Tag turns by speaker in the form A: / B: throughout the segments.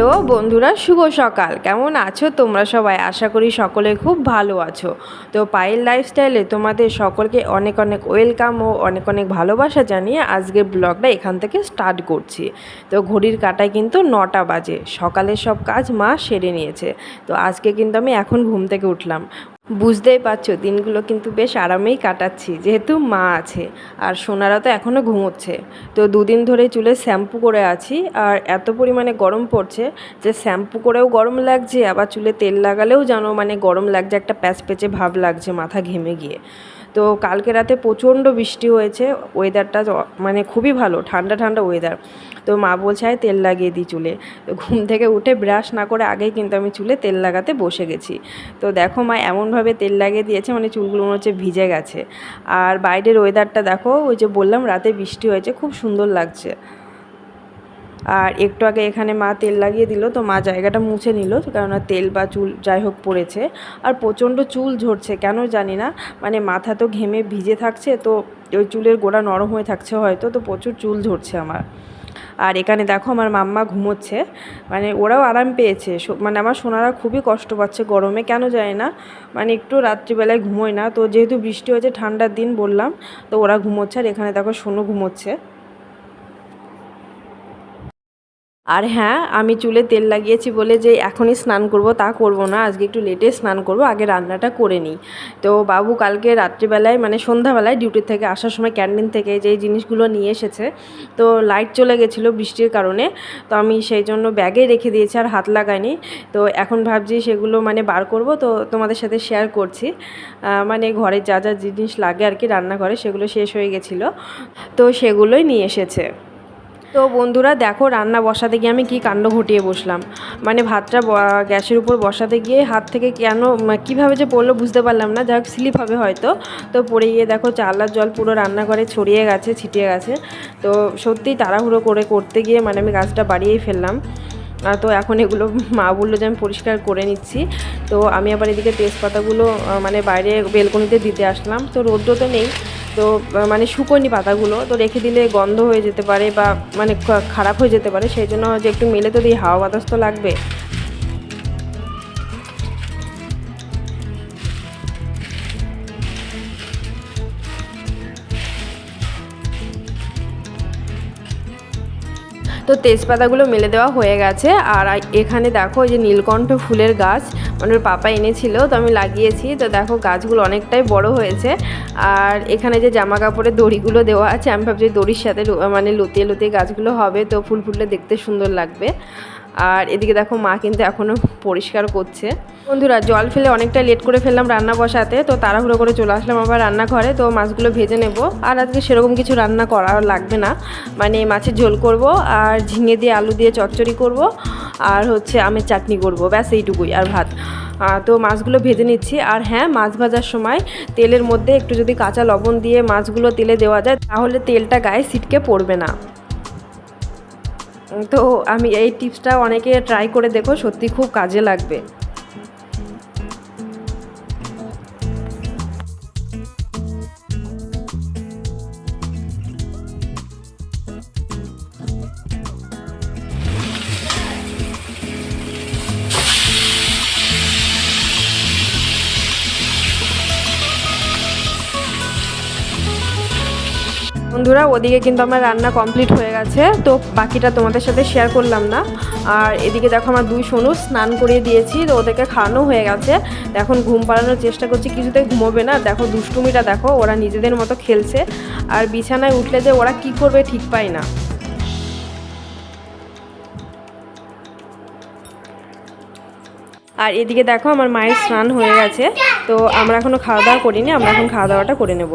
A: Hello বন্ধুরা, শুভ সকাল। কেমন আছো তোমরা সবাই? আশা করি সকলে খুব ভালো আছো। তো পায়েল লাইফস্টাইলে তোমাদের সকলকে অনেক অনেক ওয়েলকাম ও অনেক অনেক ভালোবাসা জানিয়ে আজকের ব্লগটা এখান থেকে স্টার্ট করছি। তো ঘড়ির কাটায় কিন্তু নটা বাজে। সকালের সব কাজ মা সেরে নিয়েছে। তো আজকে কিন্তু আমি এখন ঘুম থেকে উঠলাম। বুঝতেই পারছ, দিনগুলো কিন্তু বেশ আরামেই কাটাচ্ছি, যেহেতু মা আছে, আর সোনারা তো এখনও ঘুমোচ্ছে। তো দুদিন ধরে চুলে শ্যাম্পু করে আছি, আর এত পরিমাণে গরম পড়ছে যে শ্যাম্পু করেও গরম লাগছে, আবার চুলে তেল লাগালেও যেন মানে গরম লাগছে, একটা প্যাচ পেচে ভাব লাগছে মাথা ঘেমে গিয়ে। তো কালকে রাতে প্রচণ্ড বৃষ্টি হয়েছে ওয়েদারটা মানে খুবই ভালো, ঠান্ডা ঠান্ডা ওয়েদার তো মা বলছে, "আয় তেল লাগিয়ে দিই চুলে। ঘুম থেকে উঠে ব্রাশ না করে আগেই কিন্তু আমি চুলে তেল লাগাতে বসে গেছি। তো দেখো মা, এমনভাবে তেল লাগিয়ে দিয়েছে মানে চুলগুলো মনে হচ্ছে ভিজে গেছে। আর বাইরের ওয়েদারটা দেখো, ওই যে বললাম, রাতে বৃষ্টি হয়েছে, খুব সুন্দর লাগছে। আর একটু আগে এখানে মা তেল লাগিয়ে দিল, তো মা জায়গাটা মুছে নিল, কেননা তেল বা চুল যাই হোক পড়েছে। আর প্রচণ্ড চুল ঝরছে, কেন জানি না মানে মাথা তো ঘেমে ভিজে থাকছে, তো ওই চুলের গোড়া নরম হয়ে থাকছে হয়তো, তো প্রচুর চুল ঝরছে আমার। আর এখানে দেখো আমার মাম্মা ঘুমোচ্ছে। মানে ওরাও আরাম পেয়েছে। মানে আমার সোনারা খুবই কষ্ট পাচ্ছে গরমে। কেন যায় না? মানে একটু রাত্রিবেলায় ঘুমোয় না। তো যেহেতু বৃষ্টি হয়েছে, ঠান্ডার দিন বললাম, তো ওরা ঘুমোচ্ছে। আর এখানে দেখো সোনু ঘুমোচ্ছে। আর হ্যাঁ আমি চুলে তেল লাগিয়েছি বলে যে এখনই স্নান করব তা করব না, আজকে একটু লেটে স্নান করব, আগে রান্নাটা করে নিই। তো বাবু কালকে রাত্রিবেলায় মানে সন্ধ্যাবেলায় ডিউটি থেকে আসার সময় ক্যান্টিন থেকে যেই জিনিসগুলো নিয়ে এসেছে, তো লাইট চলে গেছিল বৃষ্টির কারণে, তো আমি সেই জন্য ব্যাগে রেখে দিয়েছি আর হাত লাগাইনি। তো এখন ভাবছি সেগুলো মানে বার করব, তো তোমাদের সাথে শেয়ার করছি। মানে ঘরে যা যা জিনিস লাগে আর কি রান্নাঘরে, সেগুলো শেষ হয়ে গেছিল, তো সেগুলোই নিয়ে এসেছে। তো বন্ধুরা দেখো রান্না বসাতে গিয়ে আমি কি কাণ্ড ঘটিয়ে বসলাম। মানে ভাতটা গ্যাসের উপর বসাতে গিয়ে হাত থেকে কেন কীভাবে যে পড়ল বুঝতে পারলাম না। যাই স্লিপ হবে হয়তো। তো পড়ে গিয়ে দেখো চালার জল পুরো রান্নাঘরে ছড়িয়ে গেছে, ছিটিয়ে গেছে। তো সত্যিই তাড়াহুড়ো করে করতে গিয়ে মানে আমি গাছটা বাড়িয়েই ফেললাম। তো এখন এগুলো মা বলল যে আমি পরিষ্কার করে নিচ্ছি। তো আমি আবার এদিকে তেজপাতাগুলো মানে বাইরে বেলকনিতে দিতে আসলাম। তো রৌদ্র তো নেই। তো মানে শুকোয়নি পাতাগুলো, তো রেখে দিলে গন্ধ হয়ে যেতে পারে বা মানে খারাপ হয়ে যেতে পারে, সেই জন্য যে একটু মেলে তো দিই, হাওয়া বাতাস তো লাগবে। তো তেজপাতাগুলো মেলে দেওয়া হয়ে গেছে। আর এখানে দেখো যে নীলকণ্ঠ ফুলের গাছ আমার ওর পাপা এনেছিল, তো আমি লাগিয়েছি। তো দেখো গাছগুলো অনেকটাই বড় হয়েছে। আর এখানে যে জামা কাপড়ের দড়িগুলো দেওয়া আছে, আমি ভাবছি দড়ির সাথে মানে লুতিয়ে লুতিয়ে গাছগুলো হবে, তো ফুল ফুললে দেখতে সুন্দর লাগবে। আর এদিকে দেখো মা কিন্তু এখনও পরিষ্কার করছে। বন্ধুরা, জল ফেলে অনেকটা লেট করে ফেললাম রান্না বসাতে, তো তাড়াহুড়ো করে চলে আসলাম আবার রান্নাঘরে, তো মাছগুলো ভেজে নেব। আর আজকে সেরকম কিছু রান্না করা লাগবে না। মানে মাছের ঝোল করব, আর ঝিঙে দিয়ে আলু দিয়ে চচ্চড়ি করব, আর হচ্ছে আমের চাটনি করব, ব্যাস এইটুকুই, আর ভাত। তো মাছগুলো ভেজে নিচ্ছি। আর হ্যাঁ মাছ ভাজার সময় তেলের মধ্যে একটু যদি কাঁচা লবণ দিয়ে মাছগুলো তেলে দেওয়া যায়, তাহলে তেলটা গায়ে ছিটকে পড়বে না। তো আমি এই টিপসটা অনেকে ট্রাই করে দেখো সত্যি খুব কাজে লাগবে। বন্ধুরা, ওদিকে কিন্তু আমার রান্না কমপ্লিট হয়ে গেছে। তো বাকিটা তোমাদের সাথে শেয়ার করলাম না। আর এদিকে দেখো আমার দুই সোনু স্নান করিয়ে দিয়েছি, তো ওদেরকে খাওয়ানো হয়ে গেছে। এখন ঘুম পাড়ানোর চেষ্টা করছি কিছুতে ঘুমোবে না। দেখো, দুষ্টুমিটা দেখো, ওরা নিজেদের মতো খেলছে। আর বিছানায় উঠলে যে ওরা কি করবে ঠিক পায় না। আর এদিকে দেখো, আমার মায়ের স্নান হয়ে গেছে। তো আমরা এখনও খাওয়া দাওয়া করিনি, আমরা এখন খাওয়া দাওয়াটা করে নেব।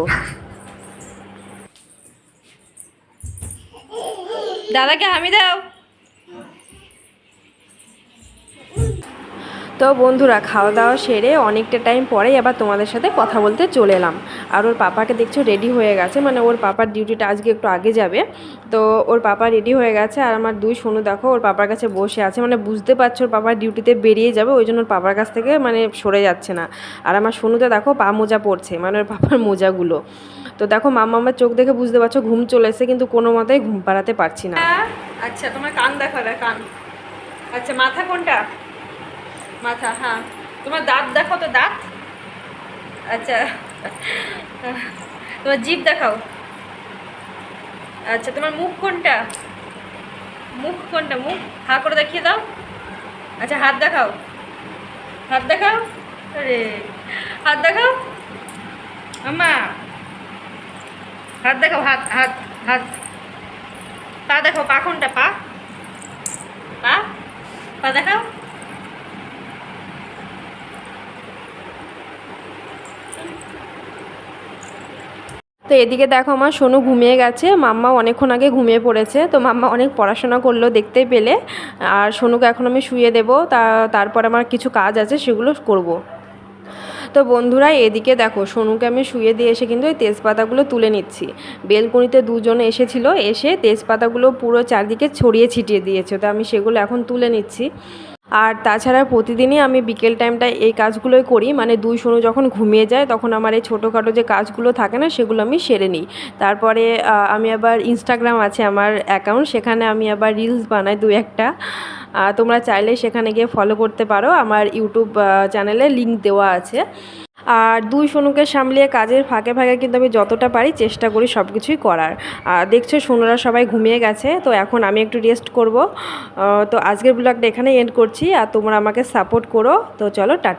A: দাদাকে হামি দাও। তো বন্ধুরা, খাওয়া দাওয়া সেরে অনেকটা টাইম পরেই আবার তোমাদের সাথে কথা বলতে চলে এলাম। আর ওর পাপাকে দেখছ রেডি হয়ে গেছে মানে ওর পাপার ডিউটিটা আজকে একটু আগে যাবে। তো ওর পাপা রেডি হয়ে গেছে, আর আমার দুই সোনু দেখো, ওর পাপার কাছে বসে আছে। মানে বুঝতে পারছ, ওর পাপার ডিউটিতে বেরিয়ে যাবে, ওই জন্য ওর পাপার কাছ থেকে মানে সরে যাচ্ছে না। আর আমার সোনুতে দেখো পা মোজা পড়ছে মানে ওর পাপার মোজাগুলো। তো দেখো মামা আমার চোখ দেখে বুঝতে পারছ, ঘুম চলে এসে কিন্তু কোনো মতেই ঘুম পাড়াতে পারছি না।
B: আচ্ছা তোমার কান দেখো, কান।
A: আচ্ছা মাথা কোনটা? মাথা হ্যাঁ। তোমার দাঁত দেখো তো, দাঁত। আচ্ছা। তোমার জিভ দেখাও। আচ্ছা তোমার মুখ কোনটা? মুখ কোনটা? মুখ হা করে দেখিয়ে দাও। আচ্ছা হাত দেখাও। হাত দেখাও। আরে, হাত দেখাও। আম্মা। হাত দেখাও হাত হাত হাত। পা দেখো, পা কোনটা, পা? পা? দেখাও। তো এদিকে দেখো আমার সোনু ঘুমিয়ে গেছে। মাম্মা অনেকক্ষণ আগে ঘুমিয়ে পড়েছে। তো মাম্মা অনেক পড়াশোনা করল দেখতে পেলে। আর সোনুকে এখন আমি শুয়ে দেবো। তা, তারপর আমার কিছু কাজ আছে, সেগুলো করব। তো বন্ধুরা এদিকে দেখো, সোনুকে আমি শুয়ে দিয়ে এসে কিন্তু ওই তেজপাতাগুলো তুলে নিচ্ছি। বেলকুনিতে দুজন এসেছিল, এসে তেজপাতাগুলো পুরো চারদিকে ছড়িয়ে ছিটিয়ে দিয়েছে, তো আমি সেগুলো এখন তুলে নিচ্ছি। আর তাছাড়া প্রতিদিনই আমি বিকেল টাইমটা এই কাজগুলোই করি। মানে দুই সোনু যখন ঘুমিয়ে যায়, তখন আমার এই ছোটোখাটো যে কাজগুলো থাকে না, সেগুলো আমি সেরে নিই। তারপরে আমি আবার ইনস্টাগ্রাম আছে আমার অ্যাকাউন্ট সেখানে আমি আবার রিলস বানাই দু একটা। তোমরা চাইলে সেখানে গিয়ে ফলো করতে পারো। আমার ইউটিউব চ্যানেলে লিঙ্ক দেওয়া আছে। আর দুই সোনুকে সামলিয়ে কাজের ফাঁকে ফাঁকে কিন্তু আমি যতটা পারি চেষ্টা করি সব কিছুই করার। আর দেখছ, সোনুরা সবাই ঘুমিয়ে গেছে, তো এখন আমি একটু রেস্ট করব। তো আজকের ব্লগটা এখানেই এন্ড করছি, আর তোমরা আমাকে সাপোর্ট করো। তো চলো টাটা